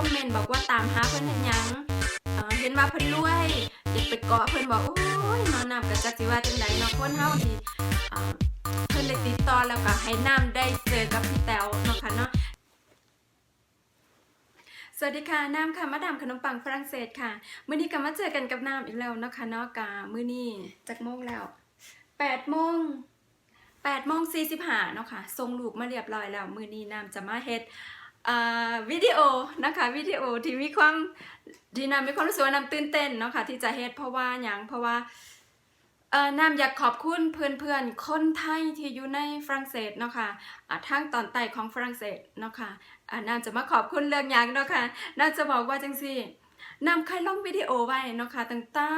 อมเมนต์บอกว่าตามหาเพิ่นเฮ็ดหยังเห็นว่าเพิ่นรวยอยากไปเกาะเพิ่นบอกโอ้ยนอนน้ำกับจักสิว่าจังไดเนาะคนเฮานี่เพิ่นได้ติดต่อแล้วก็ให้น้ำได้เจอกับพี่แต๋วเนาะค่ะเนาะสวัสดีค่ะน้ำค่ะมาดามขนมปังฝรั่งเศสค่ะมื้อนี้ก็มาเจอกันกับน้ำอีกแล้วเนาะค่ะเนาะกามื้อนี้จักโมงแล้ว8โมง8โมง45เนาะค่ะส่งลูกมาเรียบร้อยแล้ว มื้อนี้น้ำจะมาเฮ็ด วิดีโอนะคะวิดีโอที่มีความที่นำมีความรู้สึกว่านำตื่นเต้นเนาะค่ะที่จะเฮ็ดเพราะว่าอย่างเพราะว่าเอ่อนำอยากขอบคุณเพื่อนๆ คนไทยที่อยู่ในฝรั่งเศสเนาะค่ะอ่าทางตอนใต้ของฝรั่งเศสเนาะค่ะอ่านำจะมาขอบคุณเรื่องอย่างเนาะค่ะนำจะบอกว่าจังซี่นำเคยลงวิดีโอไว้เนาะค่ะตั้งแต่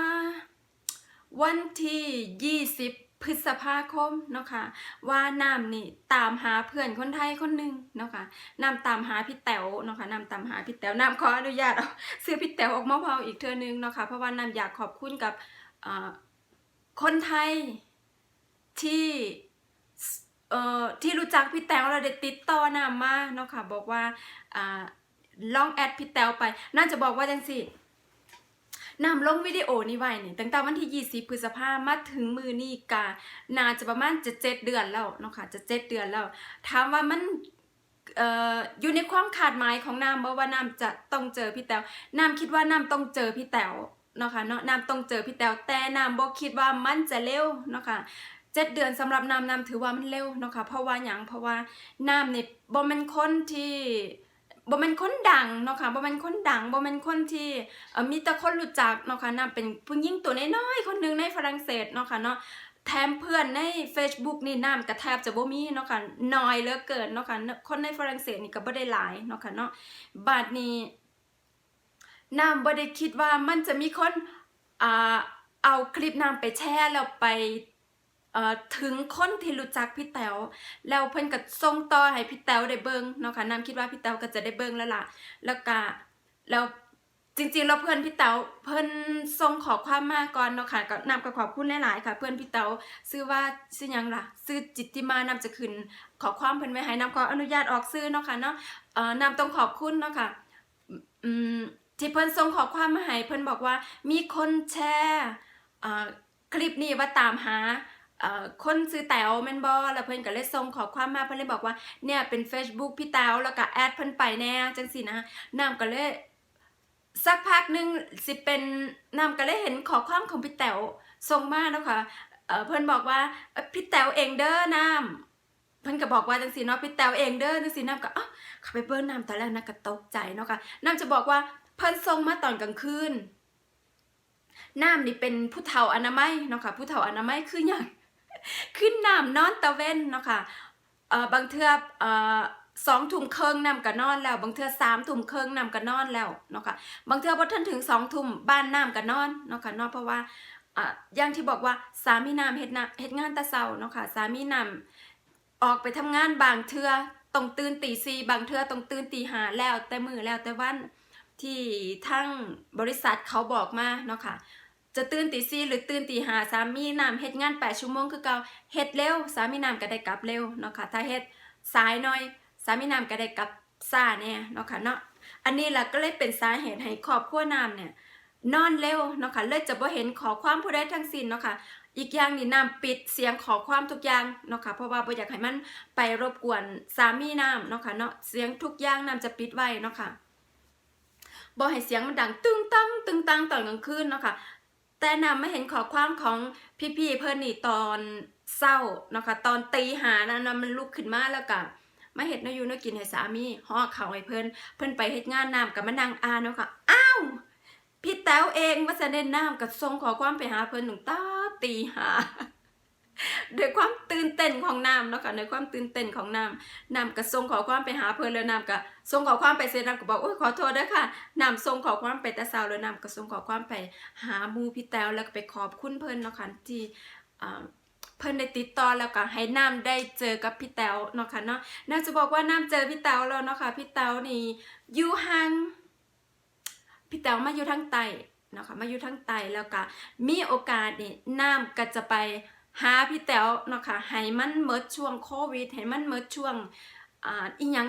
วันที่20 พฤษภาคมเนาะค่ะว่าน้ำนี่ตามหาเพื่อนคนไทยคนหนึ่งเนาะค่ะนำตามหาพี่แต๋วเนาะค่ะนำตามหาพี่แต๋วนำขออนุญาตเอาซื้อพี่แต๋วออกมาเผาอีกเทือนึงเนาะค่ะเพราะว่านำอยากขอบคุณกับคนไทยที่เอ่อที่รู้จักพี่แต๋วเราได้ติดต่อนำมาเนาะค่ะบอกว่าอ่าลองแอดพี่แต๋วไปน่าจะบอกว่าจังสิ นำลงวิดีโอนี้ไว้นี่ตั้งแต่วันที่ 20 พฤษภามาถึงมือนี่กาน่าจะประมาณจะเจ็ดเดือนแล้วเนาะค่ะจะเจ็ดเดือนแล้ว ถามว่ามันเอ่ออยู่ในความขาดหมายของน้ำบ่ว่าน้ำจะต้องเจอพี่แต๋วน้ำคิดว่าน้ำต้องเจอพี่แต๋วเนาะค่ะเนาะน้ำต้องเจอพี่แต๋วแต่น้ำบ่คิดว่ามันจะเร็วเนาะค่ะเจ็ดเดือนสำหรับน้ำน้ำถือว่ามันเร็วเนาะค่ะเพราะว่าหยังเพราะว่าน้ำเนี่ยบ่แม่นคนที่ บ่แม่นคนดังเนาะค่ะบ่แม่นคนดังบ่แม่นคนที่เอ่อมีแต่คนรู้จักเนาะค่ะน้ำเป็นผู้หญิงตัวน้อยๆคนหนึงในฝรั่งเศสเนาะค่ะเนาะแถมเพื่อนใน Facebook นี่น้ำกระแทบจะบ่มีเนาะค่ะน้อยเหลือเกินเนาะค่ะคนในฝรั่งเศสนี่ก็บ่ได้หลายเนาะค่ะเนาะบัดนี้น้ำบ่ได้คิดว่ามันจะมีคนอ่าเอาคลิปน้ำไปแชร์แล้วไป ถึงคนที่รู้จักพี่แต๋วแล้วเพิ่นก็ส่งต่อให้พี่แต๋วได้เบิ่งเนาะค่ะน้ำคิดว่าพี่แต๋วก็จะได้เบิ่งแล้วล่ะ แล้วก็แล้วจริงๆแล้วเพื่อนพี่แต๋วเพิ่นส่งขอความมาก่อนเนาะค่ะก็นำก็ขอบคุณหลายๆค่ะ เพื่อนพี่แต๋วชื่อว่าชื่อยังล่ะชื่อจิตติมานำจะขึ้นขอความเพิ่นไว้ให้นำขออนุญาตออกชื่อเนาะค่ะเนาะเอ่อนำต้องขอบคุณเนาะค่ะอืมที่เพิ่นส่งขอความมาให้เพิ่นบอกว่ามีคนแชร์อ่าคลิปนี้ว่าตามหา เอ่อคนซื้อแต๋วแม่นบ่แล้วเพิ่นก็เลยส่งขอความมาเพิ่นเลยบอกว่าเนี่ยเป็น Facebook พี่แต๋วแล้วก็แอดเพิ่นไปแน่จังซี่นะนำก็เลยสักพักหนึ่งสิเป็นนำก็เลยเห็นขอความของพี่แต๋วส่งมาเนาะค่ะเอ่อเพิ่นบอกว่าพี่แต๋วเองเด้อน้ำเพิ่นก็บอกว่าจังซี่เนาะพี่แต๋วเองเด้อจังซี่น้ำก็อ้าวเข้าไปเบิ่งน้ำตอนแรกนะก็ตกใจเนาะค่ะน้ำจะบอกว่าเพิ่นส่งมาตอนกลางคืนน้ำนี่เป็นผู้เฒ่าอนามัยเนาะค่ะผู้เฒ่าอนามัยคือหยัง ขึ้นน้ำนอนตะเว้นเนาะค่ะเอ่อบางเทื่อเอ่อสองทุ่มครึ่งนำก็นอนแล้ว บางเทื่อสามทุ่มครึ่งนำก็นอนแล้วเนาะค่ะบางเทื่อพอทันถึงสองทุ่มบ้านน้ำก็นอนเนาะค่ะนาะเพราะว่าอ่าอย่างที่บอกว่าสามีน้ำเฮ็ดนเฮ็ดงานตะเช้าเนาะค่ะสามีน้ำออกไปทำงานบางเทื่อต้องตื่นตีสี่บางเทื่อต้องตื่นตีห้าแล้วแต่มือแล้วแต่วันที่ทั้งบริษัทเขาบอกมาเนาะค่ะ จะตื่นตีสี่หรือตื่นตีห้าสามีน้ำเฮ็ดงานแปดชั่วโมงคือเก่าเฮ็ดเร็วสามีน้ำก็ได้กลับเร็วเนาะค่ะถ้าเฮ็ดสายหน่อยสามีน้ำก็ได้กลับซาแน่เนาะค่ะเนาะอันนี้แหละก็เลยเป็นสาเหตุให้ครอบครัวน้ำเนี่ยนอนเร็วเนาะค่ะเลยจะบ่เห็นขอความผู้ใดทั้งสิ้นเนาะค่ะอีกอย่างนี่น้ำปิดเสียงขอความทุกอย่างเนาะค่ะเพราะว่าบ่อยากให้มันไปรบกวนสามีน้ำเนาะค่ะเนาะเสียงทุกอย่างน้ำจะปิดไว้เนาะค่ะบ่ให้เสียงมันดังตึงตังตึงตังตอนกลางคืนเนาะค่ะ แต่นำไม่เห็นขอความของพี่ๆเพิ่นนี่ตอนเศร้าเนาะค่ะตอนตีหานะนะมันลุกขึ้นมาแล้วก็มาเห็ดนายูนากินให้สามีห่อข้าวให้เพิ่นเพิ่นไปเฮ็ดงานน้ำกับมานางอาเนาะค่ะอ้าวพี่แต้วเองมาแสดงน้ำกับทรงขอความไปหาเพิ่นถึงตาตีหา ด้วยความตื่นเต้นของน้ำเนาะค่ะในความตื่นเต้นของน้ำน้ำก็ส่งขอความไปหาเพิ่นแล้วน้ำก็ส่งขอความไปเสร็จน้ำก็บอกโอ้ยขอโทษด้อค่ะน้ำส่งขอความไปแต่เช้าแล้วน้ำก็ส่งขอความไปหามูพี่แต้วแล้วก็ไปขอบคุณเพิ่นเนาะค่ะที่เพิ่นได้ติดต่อแล้วก็ให้น้ำได้เจอกับพี่แต้วเนาะค่ะเนาะน่าจะบอกว่าน้ำเจอพี่แต้วแล้วเนาะค่ะพี่แต้วนี่อยู่ห่างพี่แต้วมาอยู่ทางใต้เนาะค่ะมาอยู่ทางใต้แล้วก็มีโอกาสนี่น้ำก็จะไป หาพี่แต้วเนาะค่ะให้มันเมิดช่วงโควิดให้มันเมิดช่วงอ่าอีหยัง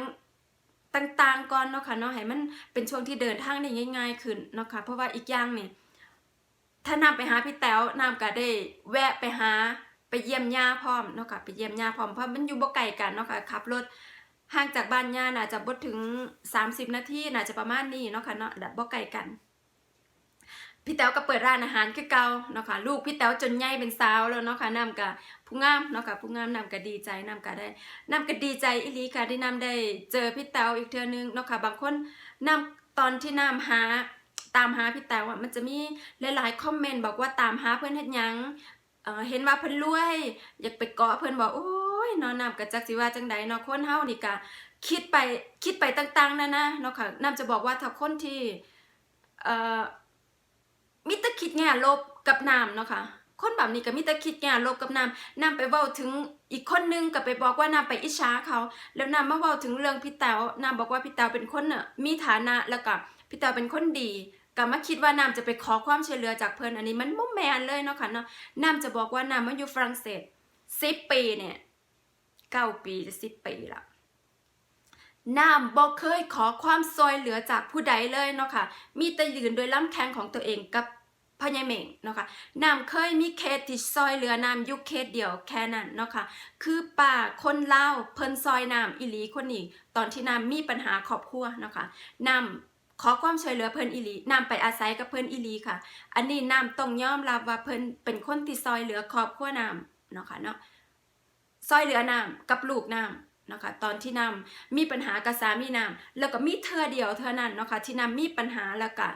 ต่างๆก่อนเนาะค่ะเนาะให้มันเป็นช่วงที่เดินทางได้ง่าย ๆ ขึ้นเนาะค่ะเพราะว่าอีกอย่างนี่ถ้านำไปหาพี่แต๋วนำก็ได้แวะไปหาไปเยี่ยมย่าพร้อมเนาะค่ะไปเยี่ยมย่าพร้อมเพราะมันอยู่บ่ไกลกันเนาะค่ะขับรถห่างจากบ้านย่าน่าจะบ่ถึง 30 นาทีน่าจะประมาณนี้เนาะค่ะเนาะบบบ่ไกลกัน พี่แต๋วก็เปิดร้านอาหารคือเก่าเนาะค่ะลูกพี่แต๋วจนใหญ่เป็นสาวแล้วเนาะค่ะนำกับผู้งามเนาะค่ะผู้งามนำก็ดีใจนำก็ได้นำก็ดีใจอีหลีค่ะที่นำได้เจอพี่แต๋วอีกเทื่อนึงเนาะค่ะบางคนนำตอนที่นำหาตามหาพี่แต๋วอะมันจะมีหลายๆคอมเมนต์บอกว่าตามหาเพื่อนเฮ็ดหยังเอ่อเห็นว่าเพิ่นรวย อยากไปเกาะเพิ่นบอกโอ้ยนาะนำก็จักสิว่าจังใดเนาะคนเฮานี่ก็คิดไปคิดไปต่างๆนั่นนะเนาะค่ะนำจะบอกว่าถ้าคนที่เอ่อ มิตรคิดแง่ลบกับน้ำเนาะค่ะคนแบบนี้ก็มิตรคิดแง่ลบกับน้ำน้ำไปเว้าถึงอีกคนนึงก็ไปบอกว่าน้ำไปอิจฉาเขา แล้วน้ำมาเว้าถึงเรื่องพี่แต๋วน้ำบอกว่าพี่แต๋วเป็นคนเน่ะมีฐานะแล้วก็พี่แต๋วเป็นคนดีก็มาคิดว่าน้ำจะไปขอความช่วยเหลือจากเพื่อนอันนี้มันบ่แมนเลยเนาะค่ะเนาะน้ำจะบอกว่าน้ำมาอยู่ฝรั่งเศสสิบปีเนี่ยเก้าปีจะสิบปีละ น้ำบอกเคยขอความซอยเหลือจากผู้ใดเลยเนาะค่ะ มีแต่ยืนโดยลำแข้งของตัวเองกับพ่อใหญ่เม่งเนาะค่ะน้ำเคยมีเคสที่ซอยเหลือน้ำยุคเคสเดียวแค่นั้นเนาะค่ะ คือป้าคนเล่าเพิ่นซอยน้ำอิลีคนนี้ตอนที่น้ำมีปัญหาครอบครัวเนาะค่ะน้ำขอความช่วยเหลือเพิ่นอิลีน้ำไปอาศัยกับเพิ่นอิลีค่ะ อันนี้น้ำต้องยอมรับว่าเพิ่นเป็นคนที่ซอยเหลือครอบครัวน้ำเนาะค่ะเนาะ ซอยเหลือน้ำกับลูกน้ำ นะคะตอนที่น้ำมีปัญหากับสามีนาแล้วก็มีเธอเดียวเท่านั้นนะคะที่นำมีปัญหาแล้วก็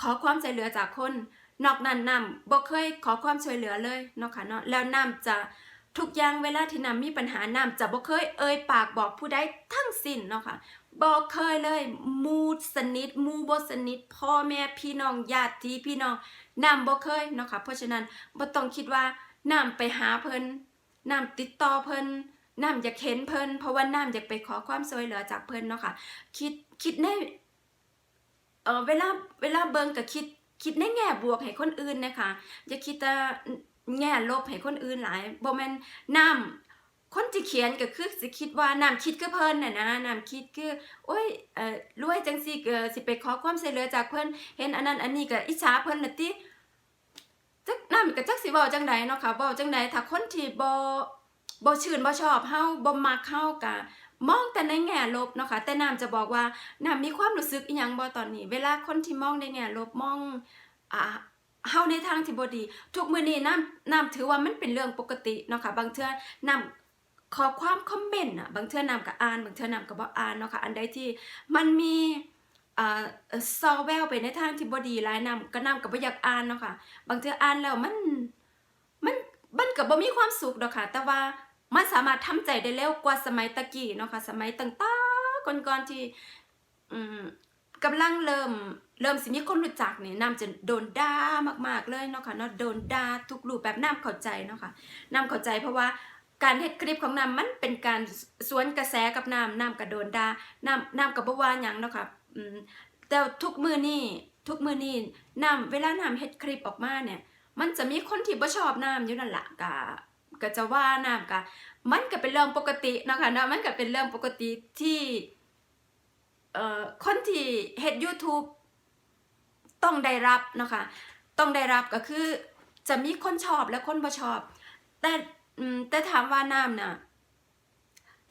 ขอความช่วยเหลือจากคนนอกนั้นนำบ่เคยขอความช่วยเหลือเลยนะคะเนาะแล้วนำจะทุกอย่างเวลาที่นำมีปัญหานำจะบ่เคยเอ่ยปากบอกผู้ใดทั้งสิ้นเนาะค่ะบ่เคยเลยมูสนิทมูบ่สนิทพ่อแม่พี่น้องญาติพี่น้องนำบ่เคยเนาะค่ะเพราะฉะนั้นบ่ต้องคิดว่านำไปหาเพิ่นนำติดต่อเพิ่น น้ำอยากเห็นเพิ่นเพราะว่าน้ำอยากไปขอความช่วยเหลือจากเพิ่นเนาะค่ะคิดคิดในเออเวลาเวลาเบิงก็คิดคิดในแง่บวกให้คนอื่นนะคะอย่าคิดแต่แง่ลบให้คนอื่นหลายบ่แม่นน้ำคนที่เขียนก็คือสิคิดว่าน้ำคิดคือเพิ่นน่ะนะน้ำคิดคือโอ้ยเอ่อรวยจังซี่ก็สิไปขอความช่วยเหลือจากเพิ่นเห็นอันนั้นอันนี้ก็อิจฉาเพิ่นน่ะติจักน้ำก็จักสิเว้าจังใดเนาะค่ะเว้าจังใดถ้าคนที่บ่ บ่ชื่นบ่ชอบเฮาบ่มักเฮากะมองแต่ในแง่ลบเนาะค่ะแต่น้ำจะบอกว่าน้ำมีความรู้สึกอีหยังบ่ตอนนี้ เวลาคนที่มองในแง่ลบมองอ่าเฮาในทางที่บ่ดี ทุกมื้อนี้น้ำน้ำถือว่ามันเป็นเรื่องปกติเนาะค่ะบางเทื่อน้ำขอความคอมเมนต์น่ะบางเทื่อน้ำก็อ่าน บางเทื่อน้ำก็บ่อ่านเนาะค่ะอันใดที่มันมีอ่าเอ่อซอแววไปในทางที่บ่ดีหลายน้ำก็น้ำก็บ่อยากอ่านเนาะค่ะ บางเทื่ออ่านแล้วมันมันมันก็บ่มีความสุขดอกค่ะ แต่ว่า มันสามารถทำใจได้เร็วกว่าสมัยตะกี้เนาะค่ะสมัยต่างๆก่อนๆที่อืมกำลังเริ่มเริ่มสิมีคนรู้จักเนี่ยน้ำจะโดนด่ามากๆเลยเนาะค่ะเนาะโดนด่าทุกรูปแบบน้ำเข้าใจเนาะค่ะน้ำเข้าใจเพราะว่าการเฮ็ดคลิปของน้ำมันเป็นการสวนกระแสกับน้ำน้ำก็โดนด่าน้ำน้ำก็บ่ว่าหยังเนาะค่ะอืมแต่ทุกมือนี้ทุกมือนี้น้ำเวลาน้ำเฮ็ดคลิปออกมาเนี่ย มันจะมีคนที่บ่ชอบน้ำอยู่นั่นแหละกะ ก็จะว่าน้ำกะมันก็เป็นเรื่องปกตินะคะเนาะมันก็เป็นเรื่องปกติที่เอ่อคนที่เฮ็ด YouTube ต้องได้รับนะคะต้องได้รับก็คือจะมีคนชอบและคนบ่ชอบ แต่แต่ถามว่าน้ำน่ะ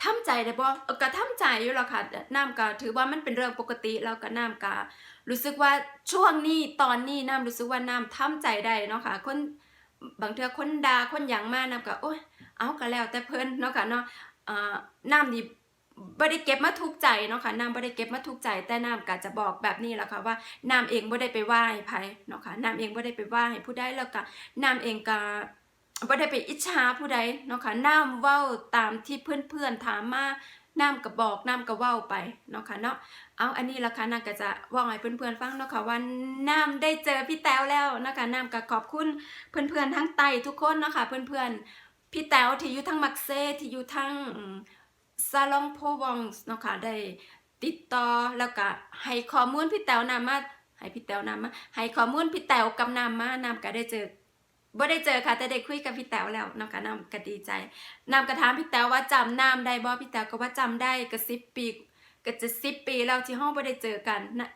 ทำใจได้บ่เออก็ทำใจอยู่แล้วค่ะน้ำก็ถือว่ามันเป็นเรื่องปกติแล้วก็น้ำก็รู้สึกว่าช่วงนี้ตอนนี้น้ำรู้สึกว่าน้ำทำใจได้เนาะค่ะคน บางเทือคนด่าคนหยังมาน้ำก็โอ้ยเอาก็แล้วแต่เพิ่นเนาะค่ะเนาะอ่อน้ำนี่บ่ได้เก็บมาทุกใจเนาะค่ะน้ำบ่ได้เก็บมาทุกใจ แต่น้ำก็จะบอกแบบนี้แหละค่ะว่าน้ำเองบ่ได้ไปว่าให้ไผเนาะค่ะน้ำเองบ่ได้ไปว่าให้ผู้ใดแล้วก็น้ำเองก็บ่ได้ไปอิจฉาผู้ใดเนาะค่ะน้ำเว้าตามที่เพื่อนๆถามมา น้ำก็บอกน้ำก็เว้าไปเนาะค่ะเนาะเอาอันนี้ละค่ะนางก็จะว่าให้เพื่อนๆฟังเนาะค่ะว่าน้ำได้เจอพี่แต้วแล้วนะคะน้ำก็ขอบคุณเพื่อนๆทั้งไตทุกคนเนาะค่ะเพื่อนๆพี่แต้วที่อยู่ทั้งมักเซที่อยู่ทั้งซาลองโพวองเนาะค่ะได้ติดต่อแล้วก็ให้ข้อมูลพี่แต้วนำมาให้พี่แต้วนำมาให้ข้อมูลพี่แต้วกับน้ำมาน้ำก็ได้เจอ บ่ได้เจอค่ะแต่ได้คุยกับพี่แต้วแล้วนะคะน้ำก็ดีใจน้ำก็ถามพี่แต้วว่าจำน้ำได้บ่พี่แต้วก็ว่าจำได้กระซิบปีก็จะสิบปีแล้วที่ห้องไม่ได้เจอกันนะ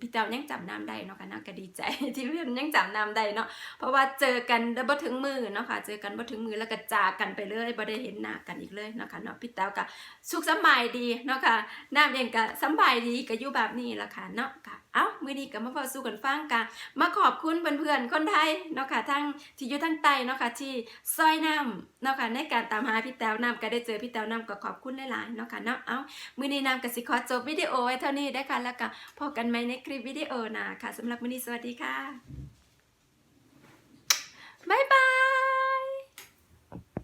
พี่เต้ายังจำน้ำได้เนาะค่ะนาะก็ดีใจที่เพื่อนยังจำน้ำได้เนาะเพราะว่าเจอกันบ่ถึงมือเนาะค่ะเจอกันบ่ถึงมือแล้วก็จากกันไปเลยบ่ได้เห็นหน้ากันอีกเลยเนาะค่ะเนาะพี่เต้าก็สุขสบายดีเนาะค่ะน้ำเองก็สบายดีก็อยู่แบบนี้ละค่ะเนาะค่ะ เอ้ามือนี้ก็มาเฝ้าสู่กันฟังกันมาขอบคุณเพื่อนๆคนไทยเนาะค่ะทั้งที่อยู่ทั้งใต้เนาะค่ะที่ซอยน้ำเนาะค่ะในการตามหาพี่แต้วน้ำก็ได้เจอพี่แต้วน้ำก็ขอบคุณหลายๆเนาะค่ะเนาะเอ้ามือนี้นำกสิขอจบวิดีโอไว้เท่านี้ได้ค่ะแล้วก็พบกันใหม่ในคลิปวิดีโอหนะค่ะสำหรับมือนี้สวัสดีค่ะบ๊ายบาย